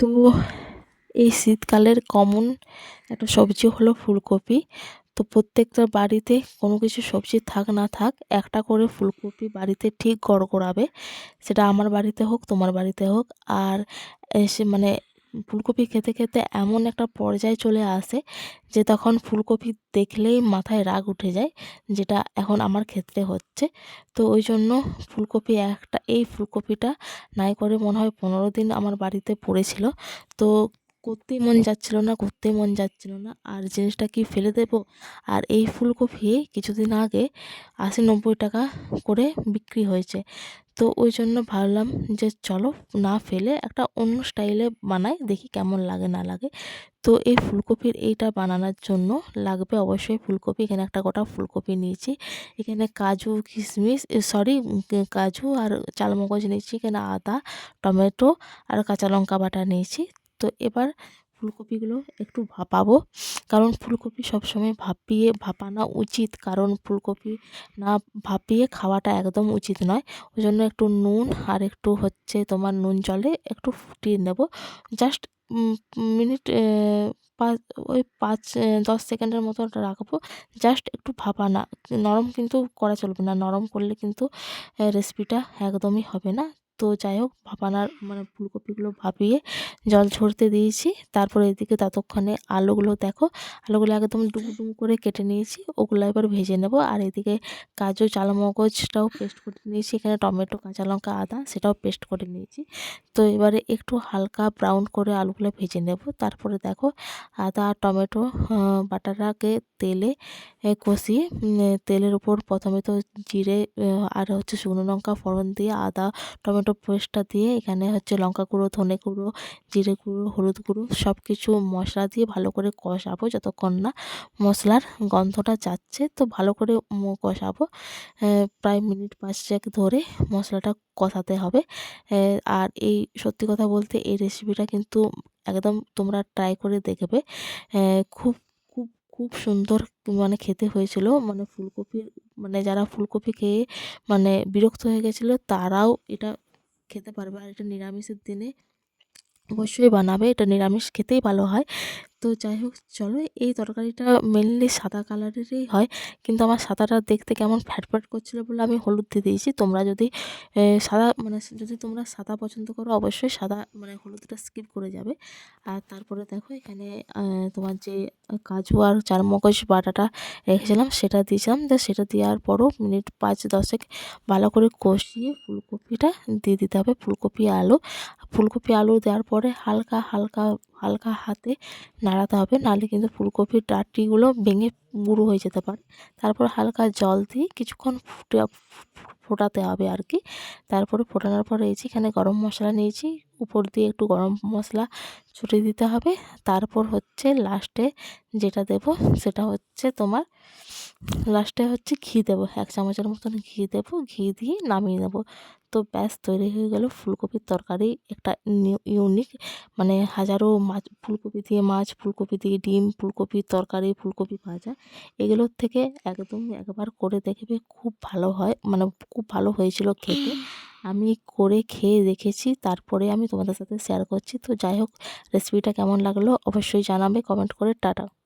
তো এই শীতকালের কমন একটা সবজি হলো ফুলকপি। তো প্রত্যেকটা বাড়িতে কোনো কিছু সবজি থাক না থাক, একটা করে ফুলকপি বাড়িতে ঠিক গড়গড়াবে সেটা আমার বাড়িতে হোক, তোমার বাড়িতে হোক। আর এসে মানে ফুলকপি খেতে খেতে এমন একটা পর্যায়ে চলে আসে যে তখন ফুলকপি দেখলেই মাথায় রাগ উঠে যায়, যেটা এখন আমার ক্ষেত্রে হচ্ছে। তো ওই জন্য ফুলকপি একটা, এই ফুলকপিটা নাই করে মনে হয় পনেরো দিন আমার বাড়িতে পড়েছিল। তো করতেই মন যাচ্ছিল না করতেই মন যাচ্ছিল না, আর জিনিসটা কি ফেলে দেব? আর এই ফুলকপি কিছুদিন আগে আশি নব্বই টাকা করে বিক্রি হয়েছে। তো ওই জন্য ভাবলাম যে চলো না ফেলে একটা অন্য স্টাইলে বানাই, দেখি কেমন লাগে, না লাগে। তো এই ফুলকপির এইটা বানানোর জন্য লাগবে অবশ্যই ফুলকপি। এখানে একটা গোটা ফুলকপি নিয়েছি। এখানে কাজু, কিশমিশ সরি কাজু আর চালমগজ নিয়েছি। এখানে আদা, টমেটো আর কাঁচা লঙ্কা বাটা নিয়েছি। তো এবার ফুলকপিগুলো একটু ভাপাবো। কারণ ফুলকপি সবসময় ভাপিয়ে, ভাপানো উচিত। কারণ ফুলকপি না ভাপিয়ে খাওয়াটা একদম উচিত নয়। ওই জন্য একটু নুন আর একটু হচ্ছে তোমার নুন জলে একটু ফুটিয়ে নেব। জাস্ট মিনিট পাঁচ, ওই পাঁচ দশ সেকেন্ডের মতো রাখব। জাস্ট একটু ভাপা না নরম কিন্তু করা চলবে না। নরম করলে কিন্তু রেসিপিটা একদমই হবে না। তো যাই হোক ভাপানোর মানে ফুলকপিগুলো ভাপিয়ে জল ঝরতে দিয়েছি। তারপরে এদিকে ততক্ষণে আলুগুলো দেখো, আলুগুলো একদম ডুমো ডুমো করে কেটে নিয়েছি, ওগুলো এবার ভেজে নেব। আর এদিকে কাজু, চালমগজটাও পেস্ট করে নিয়েছি, এখানে টমেটো, কাঁচা লঙ্কা, আদা সেটাও পেস্ট করে নিয়েছি। তো এবারে একটু হালকা ব্রাউন করে আলুগুলো ভেজে নেব। তারপরে দেখো, আদা আর টমেটো বাটাটাকে তেলে কষিয়ে তেলের উপর প্রথমে তো জিরে আর হচ্ছে শুকনো লঙ্কা ফোড়ন দিয়ে আদা, টমেটো পেস্টটা দিয়ে এখানে হচ্ছে লঙ্কা গুঁড়ো, ধনে গুঁড়ো, জিরে গুঁড়ো, হলুদ গুঁড়ো সব কিছু মশলা দিয়ে ভালো করে কষাবো যতক্ষণ না মশলার গন্ধটা যাচ্ছে। তো ভালো করে কষাবো। প্রায় মিনিট পাঁচেক ধরে মশলাটা কষাতে হবে। আর এই সত্যি কথা বলতে এই রেসিপিটা কিন্তু একদম তোমরা ট্রাই করে দেখবে। খুব খুব সুন্দর মানে খেতে হয়েছিল। মানে ফুলকপির মানে যারা ফুলকপি খেয়ে মানে বিরক্ত হয়ে গেছিল, তারাও এটা খেতে পারবে। আর এটা নিরামিষের দিনে অবশ্যই বানাবে। এটা নিরামিষ খেতেই ভালো হয়। তো যাই হোক, চলো এই তরকারিটা মেনলি সাদা কালারেরই হয়। কিন্তু আমার সাদাটা দেখতে কেমন ফ্যাট ফ্যাট করছিল বলে আমি হলুদ দিয়ে দিয়েছি। তোমরা যদি সাদা মানে যদি তোমরা সাদা পছন্দ করো, অবশ্যই সাদা মানে হলুদটা স্কিপ করে যাবে। আর তারপরে দেখো এখানে তোমার যে কাজু আর চারমগজ বাটাটা রেখেছিলাম, সেটা দিয়েছিলাম। তো সেটা দেওয়ার পরও মিনিট পাঁচ দশেক ভালো করে কষিয়ে ফুলকপিটা দিয়ে দিতে হবে। ফুলকপি আলু ফুলকপি আলু দেওয়ার পরে হালকা হালকা হালকা হাতে নাড়াতে হবে। নাহলে কিন্তু ফুলকপির ডাঁটিগুলো ভেঙে গুঁড়ো হয়ে যেতে পারে। তারপর হালকা জল দিয়ে কিছুক্ষণ ফুটে ফোটাতে হবে আর কি তারপরে ফোটানোর পরে এই এখানে গরম মশলা নিয়েছি, উপর দিয়ে একটু গরম মশলা ছুটে দিতে হবে। তারপর হচ্ছে লাস্টে যেটা দেব সেটা হচ্ছে তোমার লাস্টে হচ্ছে ঘি দেবো, এক চামচের মতন ঘি দেবো, ঘি দিয়ে নামিয়ে নেব। তো ব্যাস, তৈরি হয়ে গেল ফুলকপির তরকারি। একটা ইউনিক মানে হাজারো মাছ, ফুলকপি দিয়ে মাছ, ফুলকপি দিয়ে ডিম ফুলকপির তরকারি, ফুলকপি ভাজা। এগুলোর থেকে একদম একবার করে দেখবে খুব ভালো হয় মানে খুব ভালো হয়েছিল খেতে। আমি করে খেয়ে দেখেছি, তারপরে আমি তোমাদের সাথে শেয়ার করছি। তো যাই হোক রেসিপিটা কেমন লাগল অবশ্যই জানাবে কমেন্ট করে টাটা।